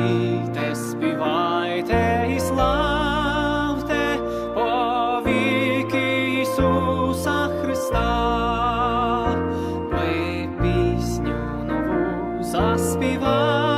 радійте, співайте і славте повіки Ісуса Христа, ми пісню нову заспіваємо.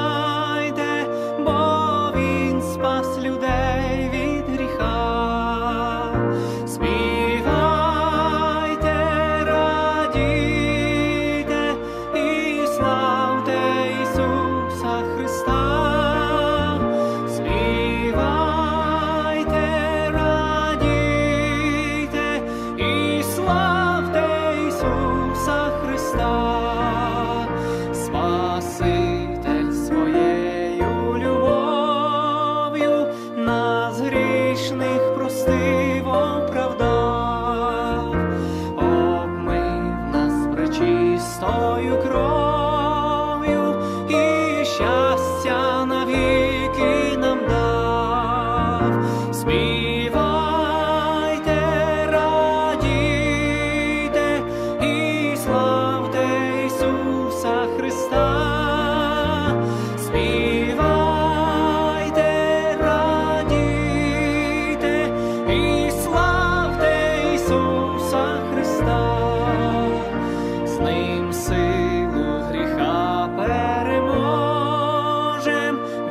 e o cross.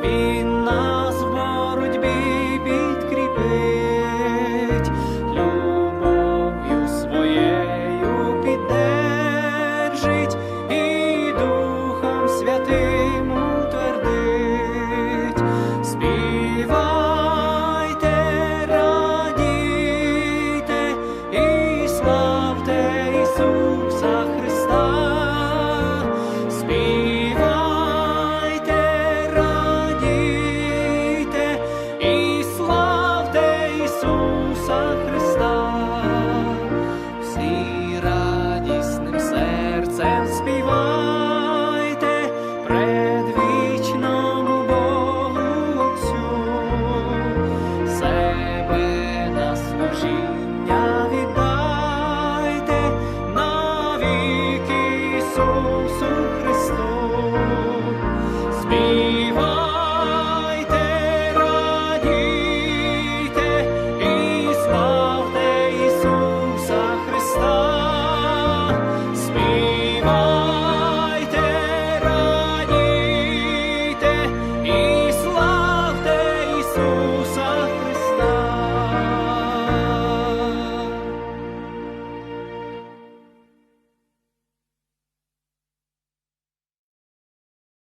be now.